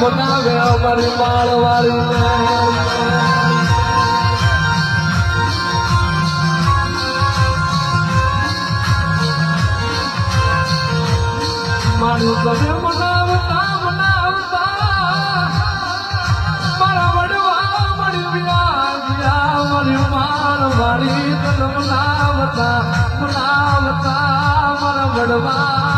બનાવે અમારી માળવાળી મારું તમે મનાવતા મનાવતા. મારા વડવા મારા વડવા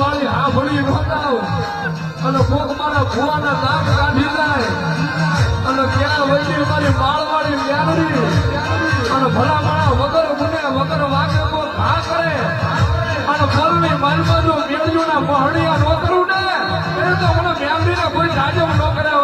વાળી ભણી નોંધાવ અને કોક મારા ભુવાના દાંત કાઢી જાય. અને ક્યાં વચ્ચે મારી માળ વાળી મેળવી અને ભલા ભલામણા વગર ગુને વગર વાગે કોઈ ઘા કરે. અને પલની માલમાં જો મેળજુના પહડિયા નોકરું ને. એ તો મને મેમરીને કોઈ રાજમ ન કરે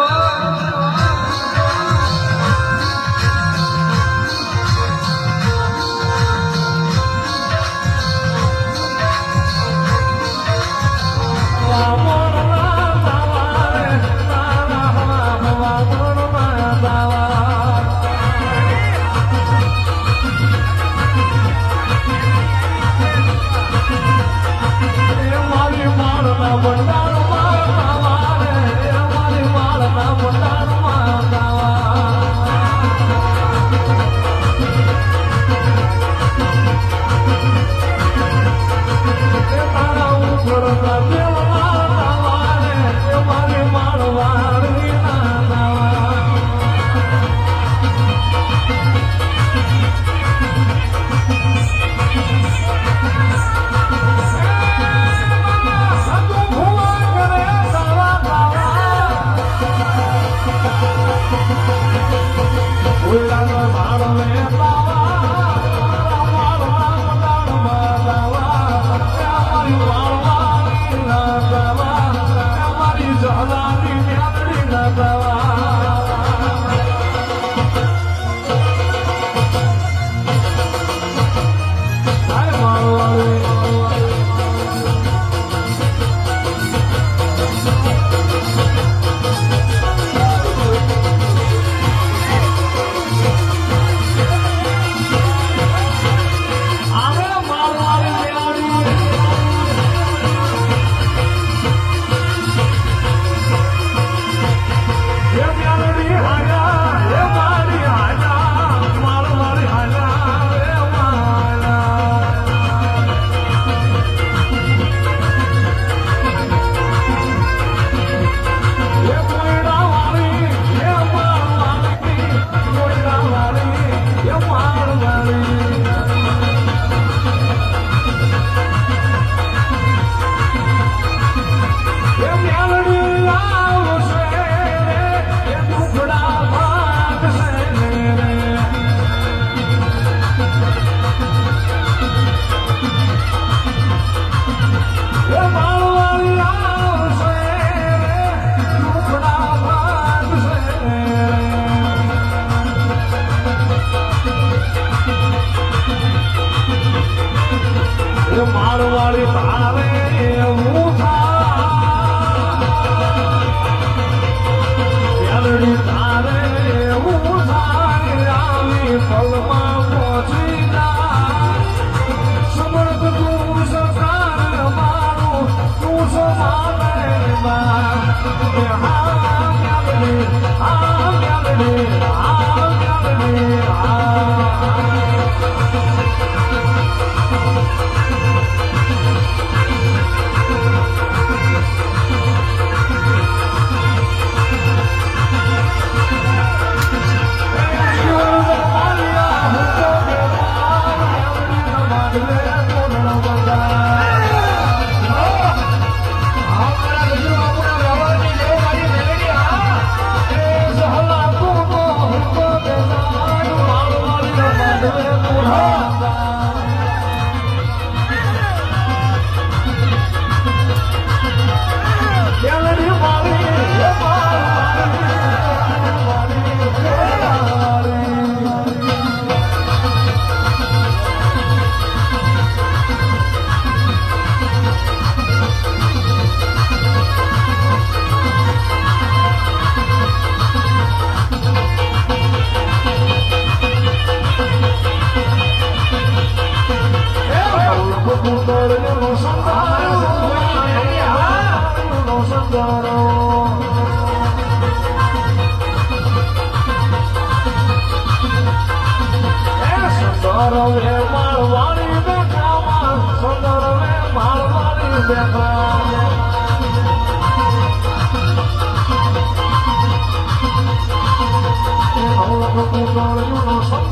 oh no, no, no,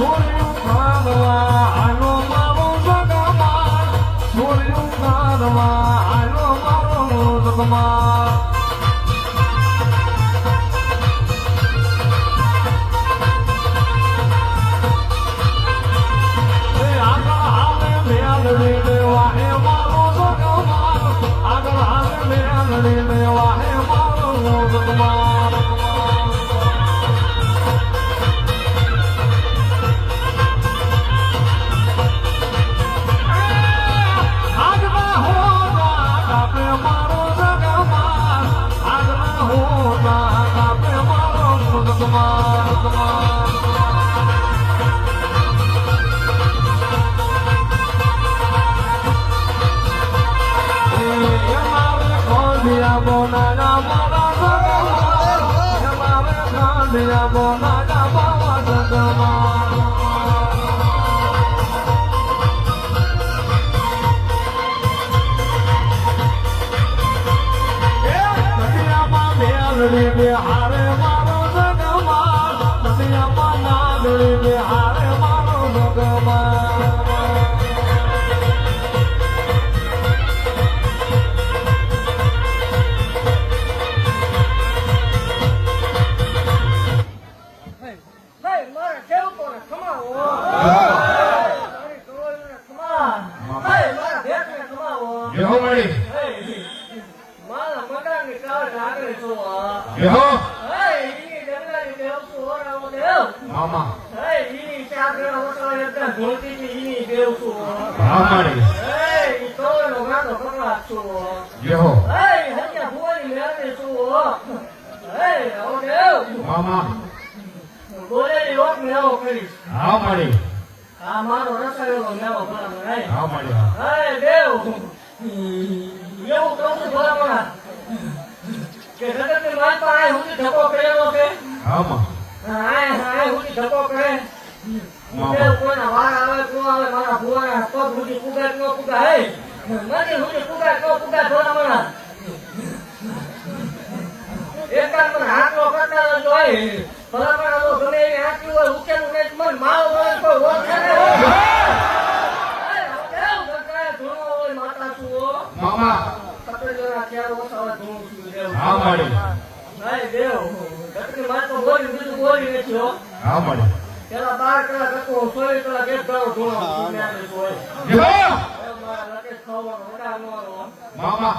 ચોર્યું કરવા Vamos lá. ધક્કો કરેલો છે હા માં આય આય હુંથી ધક્કો કરે દેવ કોના વાર આવે કો આવે મારા ભુવાના પગ ઉડી પુગાય નો કુગા હે મને હુંથી પુગાય નો પુગાય ભલામણા એકાદ મને હાથનો કરતા જોઈ ભલામણા તો ગમે એવી હાથની હોય ઉકેલું નહીં મન માલ હોય તો ઓળખે ને. મામા હોય હો. મામા. પકડેલા ક્યારે ઓછાવા ધૂણું છું? દેવ. હા મળી હો. મળી. પેલા બાર કલાક હતો, સોળ કલાક એક નો રહો. મામા.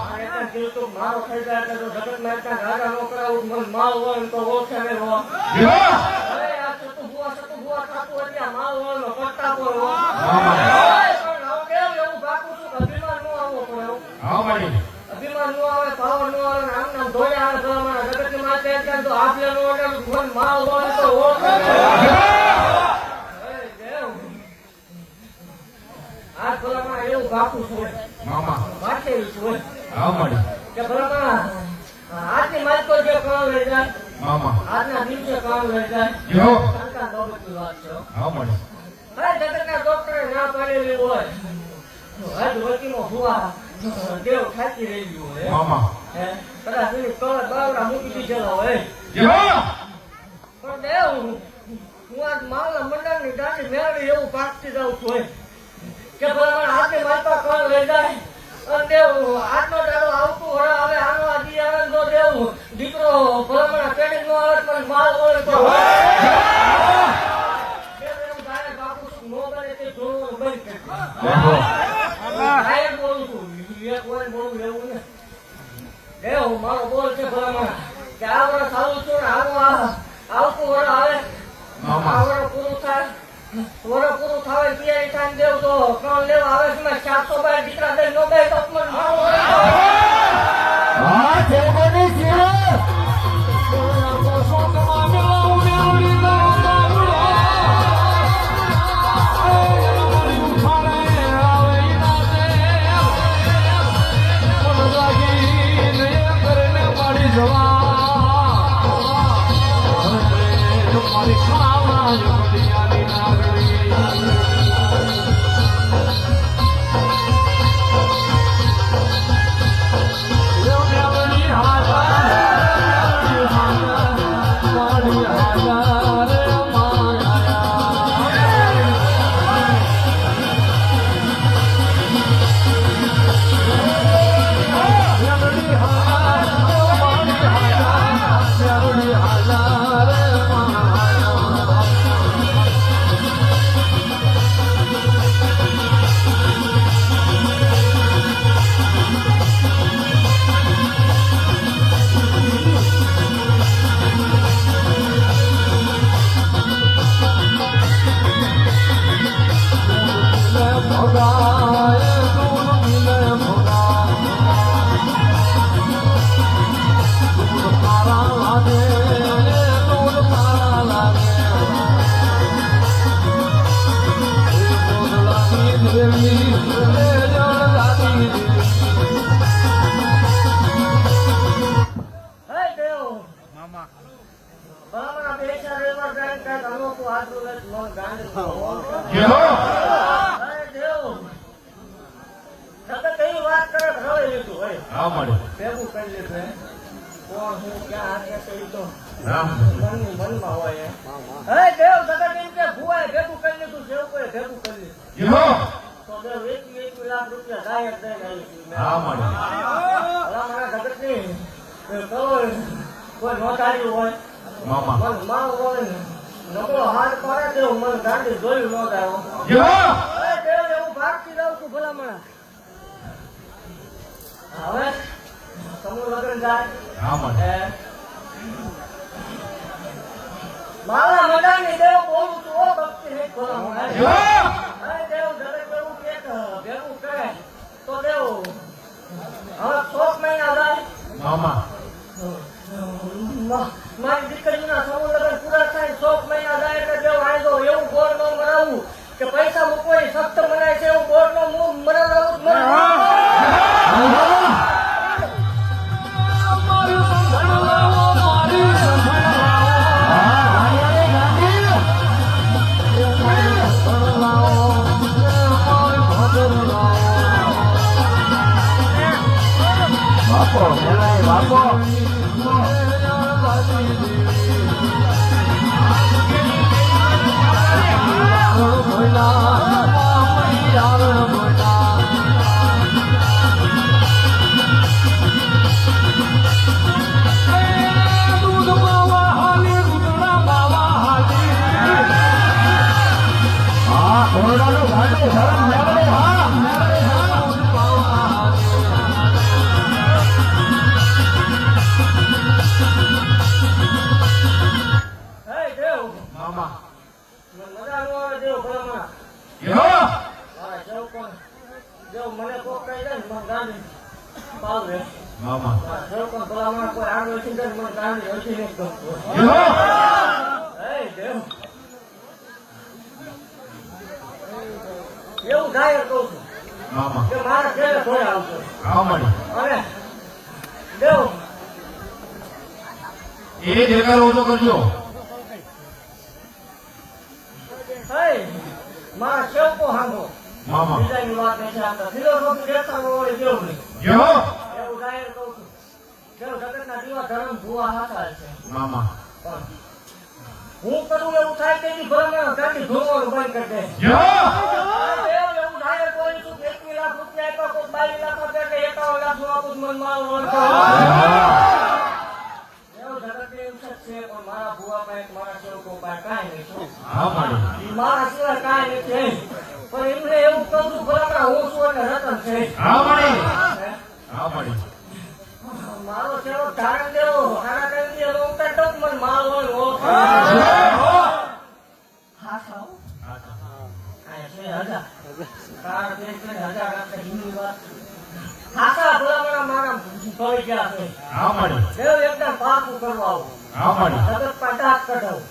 મારો થઈ જાય તો જગતમાં એકાદ રાજા નો કરાવું, મને માલ હોય તો ને અભિમાન નો આવે પાવર નો આવે ને આમ નામ ધોયા આવે તો અમારા જગતની માથે અત્યારે તો આપલે નો આવે મન માલ હોય તો ઓળખે હે. દેવ. આ ભલામાં એવું બાપુ છું મામા. વાંચે છું હા મળી કે ભલામાં આજની માલ તો જે કામ લઈ જાય મામા. આજના દિવસે કામ લઈ જાય. બેહો શંકા બાબતની વાત છે હા. મળી હવે જગતના ડોક્ટરે ના પાડેલી હોય હજ વકીલો દેવ થાકી રહેલી હોય. મામા. હે કદાચ એની કળા બાવડા મૂકી દીધેલા હોય પણ દેવ હું આ માલના મંડળની દાંડી મેળવી એવું પાકતી જાઉં છું કે ભલા હાથે મારતા કોણ લઈ જાય? અને દેવ આજનો દાડો આવતું હોય હવે આનો આ દી આવે ને જો દીકરો ભલા મને પેડી નો આવે તો માલ હોય. તો તે બંધ કરી બોલું છું એક વાર બોલું એવું દેવ મારો બોલ છે ભલા કે આ વર્ષ આવું છું ને આનું આ આવતું વર આવે. મામા. આ વર પૂરું થાય. વર પૂરું થાય ત્યારે ટાઈમ દેવ તો લેવા આવે છે. ને ચારસો બાય દીકરા દઈ નો બે તો હે તો દેવ હવે ચોક મહિના જાય મામા. મારી દીકરીના સમૂહ લગ્ન પૂરા થાય, ચોક મહિના જાય એટલે દેવ આયદો એવું ગોળ ન મરાવું કે પૈસા મૂકવાની સખ્ત મનાય છે, એવું ગોળ નો મું મામા. બીજાની વાત નહીં છે આપણે ફિલોસોફી દેતા હોય દેવ નહીં. યો એવું જાહેર કહું છું. દેવ જગતના દીવા ધર્મ ભૂવા હાથા છે. મામા. હું કરું એવું થાય કે ઈ ભલામણ ગાડી ધોવાનું બંધ કરી દે. એવું છું લાખ રૂપિયા આપ્યા કોક બાવીસ લાખ આપ્યા કે એકાવન લાખ આપું છું, મને માલ વળતો એવું જગતની ઇજ્જત છે પણ મારા ભૂવા પાસે મારા સેવકો પાસે કાંઈ નહીં શું મારા સિવાય કાંઈ નથી પણ એમને એવું કહું છું ભલામણ હું છું અને રતન છે. હા હે? હા મારો સેવક ધારણ દેવો ખાના કરી દે તો ઉતાર મને માલ હોય હા સાવ. હા છે છે વાત. ખાસા ભલામણા મારા ભળી ગયા છે. હા એકદમ પાકું કરવા આવું. કઢાવું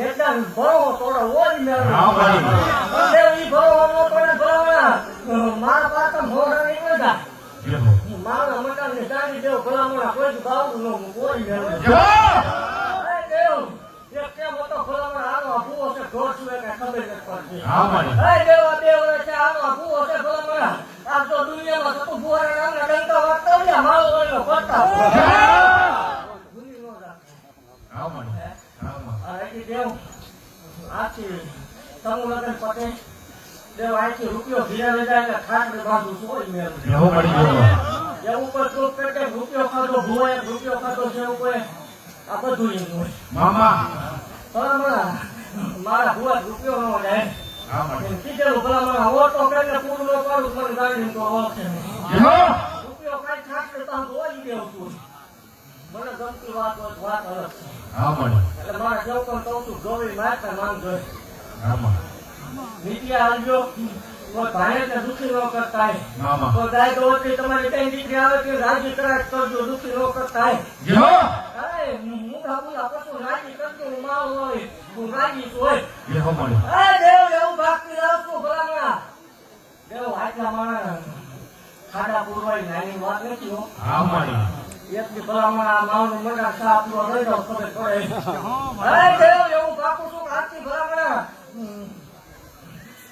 એકદમ થોડો મેળવો. ઈ નો પડે ભલામણા. મારા પાસે મોઢા જાય યો મારા બાવડું ન દેવ ભલામણ? કાંઈ ભૂવો દુનિયામાં થતું ભૂવાના નામના ડંકા વાગતા મારો પડતા રૂપિયો ઘીરા લઈ હોય મામા મને ગમતી વાત હોય વાત અલગ છે હા મળી એટલે મારા જેવું કહું છું ગોળી મારતા માંગજો હા મળી નીતિ આવજો કોઈ ભાઈને તે દુઃખી ન કરતા. મામા કોઈ ગાય દોડતી તમારી કઈ દીકરી આવે કે રાજી કરાય કરજો દુઃખી ન કરતા હે. જો. અરે મૂંગા મૂંગા કશું રાજી કરજો હું માલ હોય હું રાજી હોય. હો મળી અરે દેવ એવું ભાગતી છું ભલામણા. દેવ આટલા માણસ ખાડા પૂરવાય નાની વાત નથી હો. હા મળી એકની ભલામણ આ માવનું લઈ ખબર પડે. અરે દેવ એવું પાકું છું કે ભલામણ?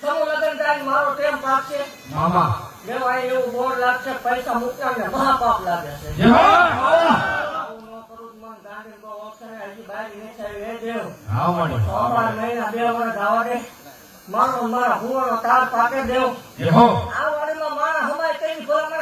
સમૂહ લગ્ન થાય મારો ટેમ પાક છે? મામા. દેવ આ એવું લાગશે પૈસા ને મહાપાપ લાગે છે. બારી દે મારો મારા ભૂવાનો તાર પાકે દેવ. આ વાડીમાં મારા હમાય કઈ ભલા